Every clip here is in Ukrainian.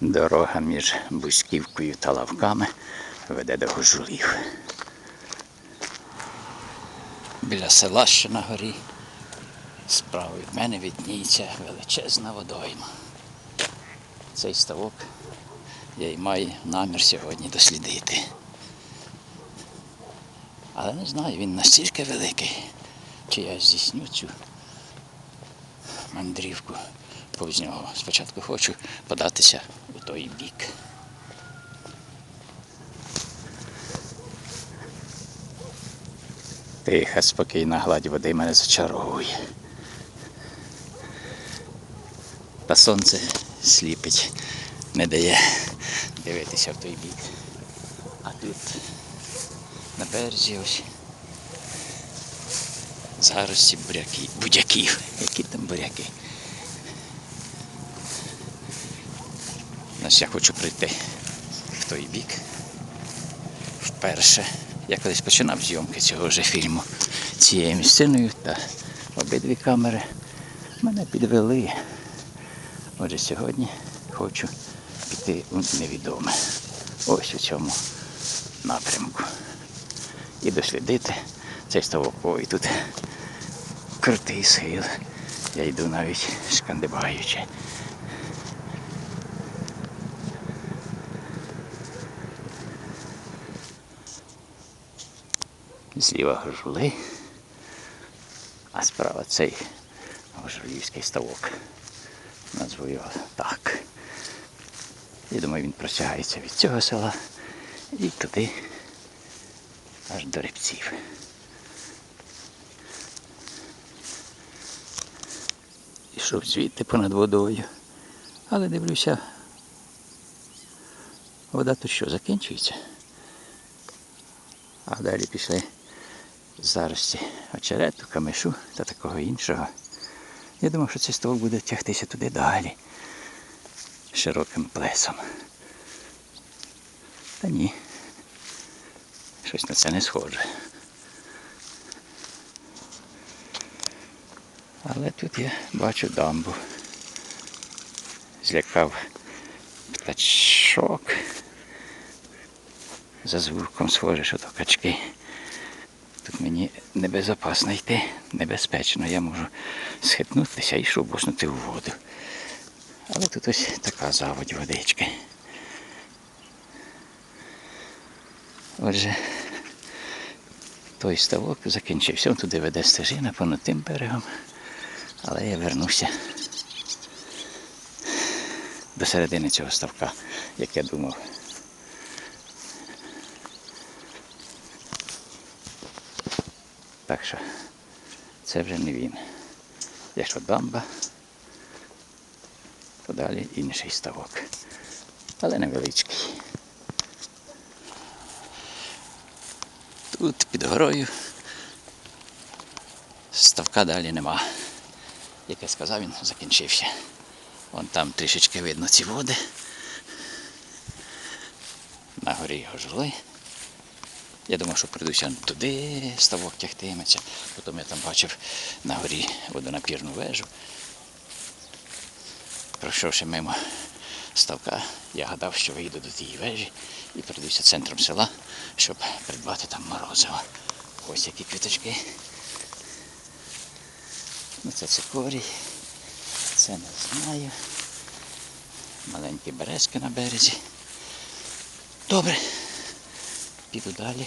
Дорога між Бузьківкою та Лавками веде до Гожулів. Біля села ще на горі. Справа від мене відніється величезна водойма. Цей ставок я й маю намір сьогодні дослідити. Але не знаю, він настільки великий, чи я здійсню цю мандрівку повз нього. Спочатку хочу податися у той бік. Тиха, спокійна гладь води мене зачаровує. Та сонце сліпить, не дає дивитися в той бік. А тут на березі ось зарості буряки, будяків. Які там буряки? Значить, я хочу прийти в той бік. Вперше. Я колись починав зйомки цього вже фільму цією місциною та обидві камери мене підвели. Отже, сьогодні хочу піти у невідоме. Ось у цьому напрямку. І дослідити цей ставок. Ой, тут крутий схил. Я йду навіть шкандибаючи. Зліва гожули, а справа цей гожулівський ставок. Назву його так. Я думаю, він простягається від цього села і туди аж до рибців. Ішов звідти понад водою. Але дивлюся, вода тут що, закінчується? А далі пішли зарості очерету, камишу та такого іншого. Я думав, що цей ставок буде тягтися туди далі, широким плесом. Та ні. Щось на це не схоже. Але тут я бачу дамбу. Злякав птачок. За звуком схоже, що то качки. Мені небезпечно йти, небезпечно. Я можу схитнутися і шубуснути в воду. Але тут ось така заводь водички. Отже, той ставок закінчився. Туди веде стежина понад тим берегом. Але я вернуся до середини цього ставка, як я думав. Так що це вже не він. Якщо дамба, то далі інший ставок. Але невеличкий. Тут під горою ставка далі нема. Як я сказав, він закінчився. Вон там трішечки видно ці води. На горі його жили. Я думав, що прийдуся туди, ставок тягтиметься. Потім я там бачив на горі водонапірну вежу. Пройшовши мимо ставка, я гадав, що вийду до тієї вежі і прийдуся центром села, щоб придбати там морозиво. Ось які квіточки. Ну це цикорій. Це не знаю. Маленькі березки на березі. Добре. Піду далі,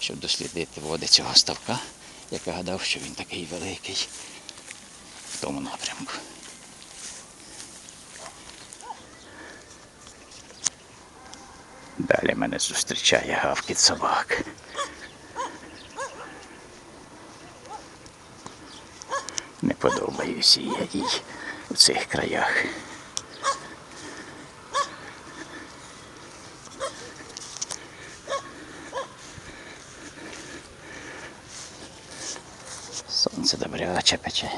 щоб дослідити води цього ставка, як я гадав, що він такий великий в тому напрямку. Далі мене зустрічає гавкіт собак. Не подобаюся я їй у цих краях. Сонце добряче пече.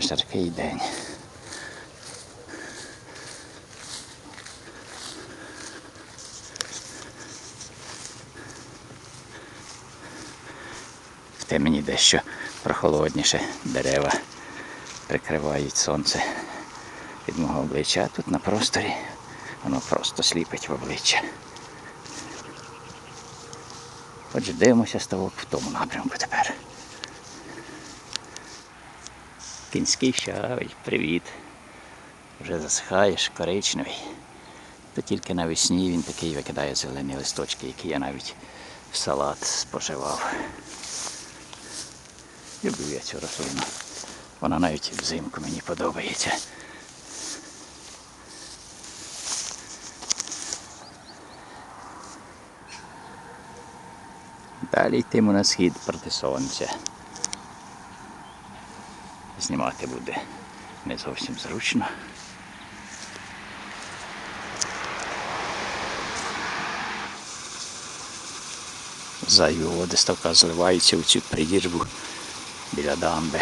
Жаркий день. В темені дещо прохолодніше дерева прикривають сонце від мого обличчя, а тут на просторі воно просто сліпить в обличчя. Отже, дивимося ставок в тому напрямку тепер. Кінський щавель, привіт. Вже засихаєш, коричневий. То тільки навесні він такий викидає зелені листочки, які я навіть в салат споживав. Люблю я цю рослину. Вона навіть взимку мені подобається. Далі йтиму на схід проти сонця. Знімати буде не зовсім зручно. Зайві води ставка зливаються у цю придірбу біля дамби.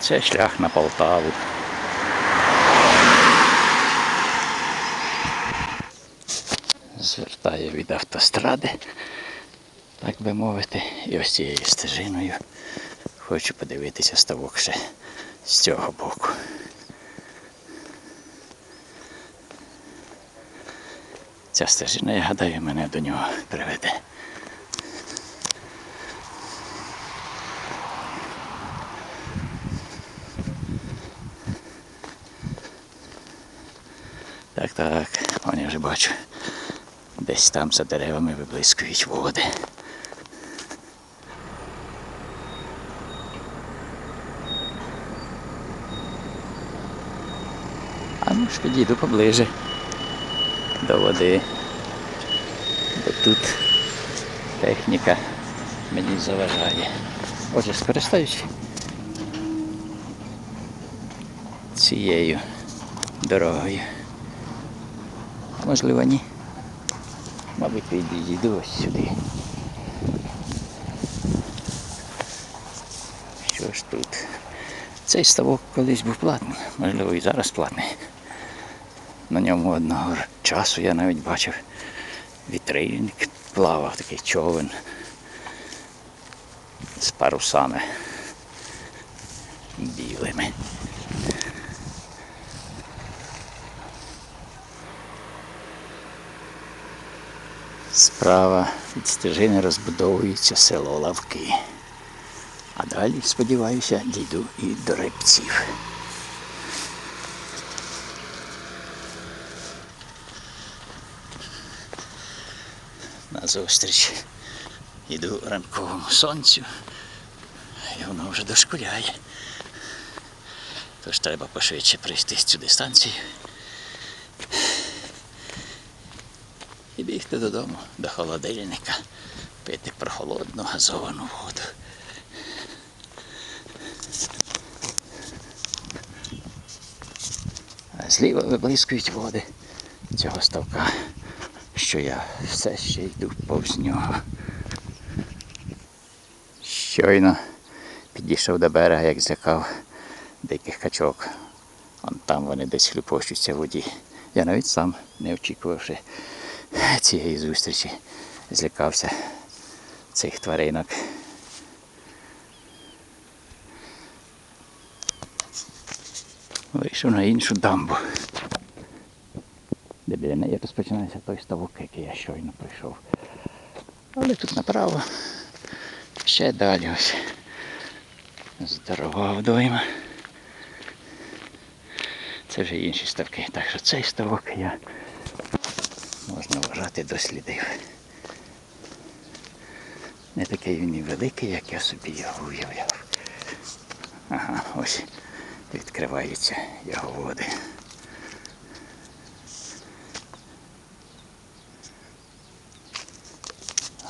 Це шлях на Полтаву. Звертає від автостради, так би мовити, і ось цією стежиною хочу подивитися ставок ще з цього боку. Ця стежина, я гадаю, мене до нього приведе. Так, так, вон я вже бачу. Десь там за деревами виблискують води. А ну ж підійду поближе до води. Бо тут техніка мені заважає. Отже, скористаюсь цією дорогою. Можливо ні. Підійду ось сюди. Що ж тут? Цей ставок колись був платний, можливо і зараз платний. На ньому одного часу я навіть бачив вітрильник плавав, такий човен з парусами білими. Справа від стежини розбудовується село Лавки. А далі, сподіваюся, дійду і до рибців. Назустріч іду ранковому сонцю, і воно вже дошкуляє. Тож треба пошвидше прийти цю дистанцію і бігти додому до холодильника, пити прохолодну газовану воду. Зліва виблискують води цього ставка, що я все ще йду повз нього. Щойно підійшов до берега, як злякав диких качок. Вон там вони десь хлюпощуться в воді. Я навіть сам, не очікувавши цієї зустрічі, злякався цих тваринок. Вийшов на іншу дамбу, де біля неї розпочинається той ставок, який я щойно пройшов. Але тут направо ще далі ось здорова водойма. Це вже інші ставки. Так що цей ставок я можна вважати дослідив. Не такий він і великий, як я собі його уявляв. Ага, ось відкриваються його води.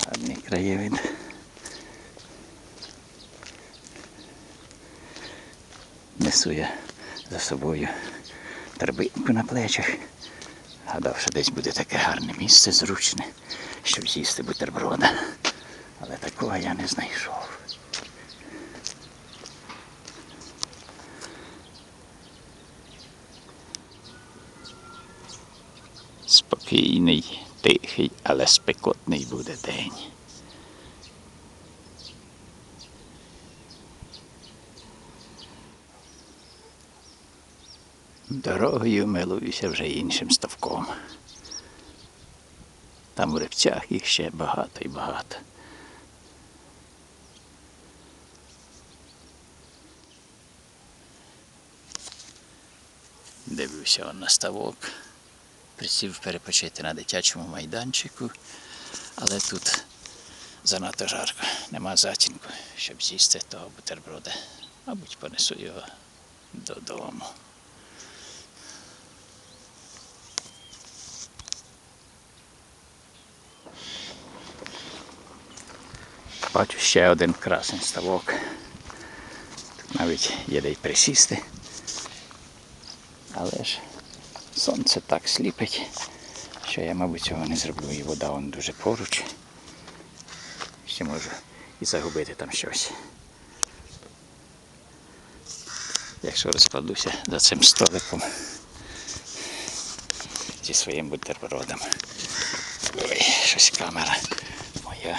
Гарний краєвид. Несу я за собою торбинку на плечах. Гадав, що десь буде таке гарне місце зручне, щоб з'їсти бутерброда. Але такого я не знайшов. Спокійний, тихий, але спекотний буде день. Дорогою милуюся вже іншим ставком. Там у репцях їх ще багато і багато. Дивлюся он на ставок. Присів перепочити на дитячому майданчику, але тут занадто жарко, нема затінку, щоб з'їсти того бутерброда. Мабуть, понесу його додому. Бачу ще один красний ставок. Тут навіть є де й присісти. Але ж сонце так сліпить, що я, мабуть, цього не зроблю. І вода вон дуже поруч. Ще можу і загубити там щось. Якщо розкладуся за цим столиком зі своїм бутербродом. Ой, щось камера моя.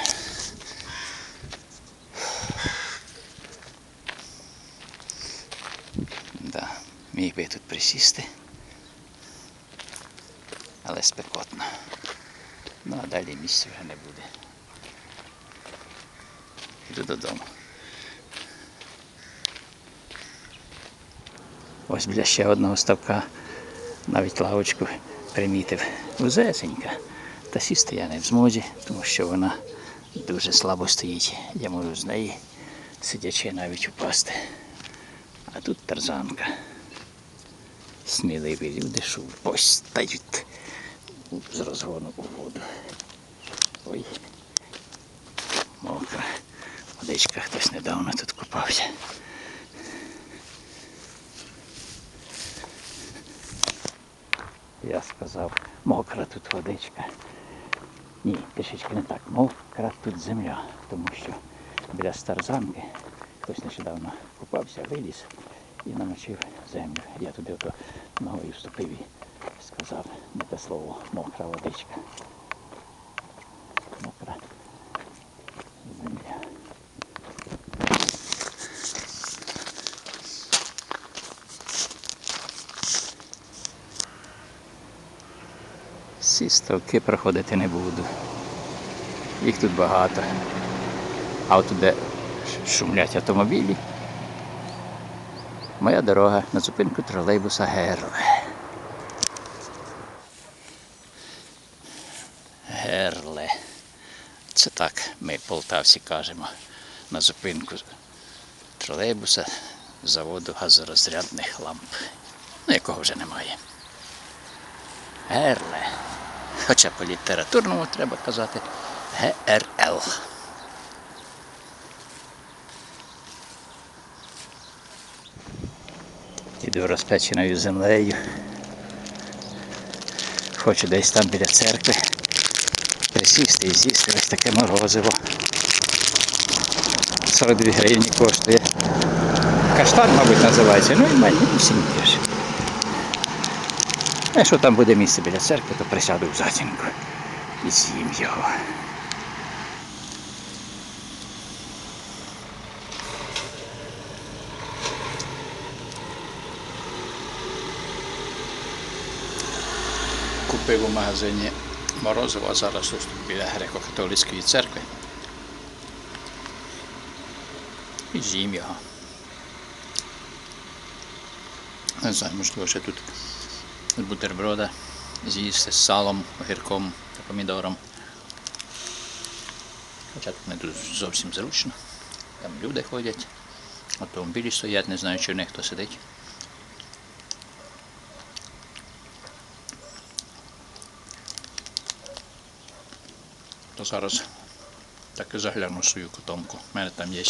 Да, міг би тут присісти. Але спекотно. Ну а далі місця вже не буде. Йду додому. Ось біля ще одного ставка навіть лавочку примітив. Вузесенька. Та сісти я не в змозі, тому що вона дуже слабо стоїть. Я можу з неї сидячи навіть упасти. А тут тарзанка. Сміливі люди, що постають з розгону у воду. Ой, мокра. Водичка хтось недавно тут купався. Я сказав, мокра тут водичка. Ні, трішечки не так. Мокра тут земля, тому що біля старзанки хтось нещодавно купався, виліз і намочив землю. Я туди ото ногою вступив і сказав не те слово мокра водичка. Мокра земля. Ці ставки проходити не буду. Їх тут багато. А от де шумлять автомобілі. Моя дорога на зупинку тролейбуса Герле. Герле. Це так ми полтавці кажемо на зупинку тролейбуса заводу газорозрядних ламп. Ну, якого вже немає. Герле. Хоча по літературному треба казати ГРЛ. Іду розпеченою землею. Хочу десь там біля церкви присісти і з'їсти ось таке морозиво. 42 гривні коштує. Каштан, мабуть, називається, ну і манюсінький ж. А якщо там буде місце біля церкви, то присяду в затінку і з'їм його. Купив у магазині морозиво, а зараз тут біля греко-католицької церкви. І з'їм його. Не знаю, можливо, ще тут з бутерброда з'їсти з салом, огірком та помідором. Хоча тут не дуже зовсім зручно. Там люди ходять, автомобілі стоять, не знаю, чи в них хто сидить. То зараз так і загляну свою котомку. У мене там є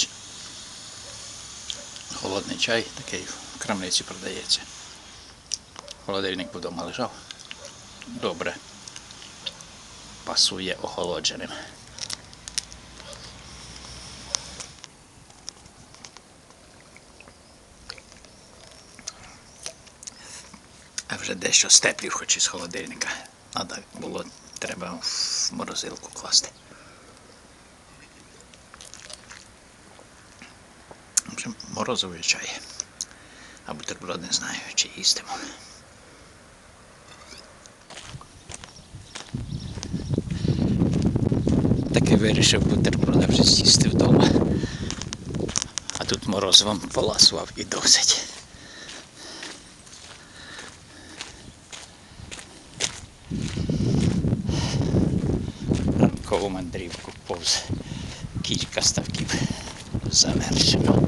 холодний чай, такий в крамниці продається. Холодильник вдома лежав. Добре. Пасує охолодженим. А вже дещо степлів хоч із холодильника. Надо було, треба в морозилку класти. В морозовий чай. А бутерброд не знаю, чи їстимо. Таки вирішив бутерброда вже сісти вдома. А тут мороз вам поласував і досить. Повз кілька ставків завершено.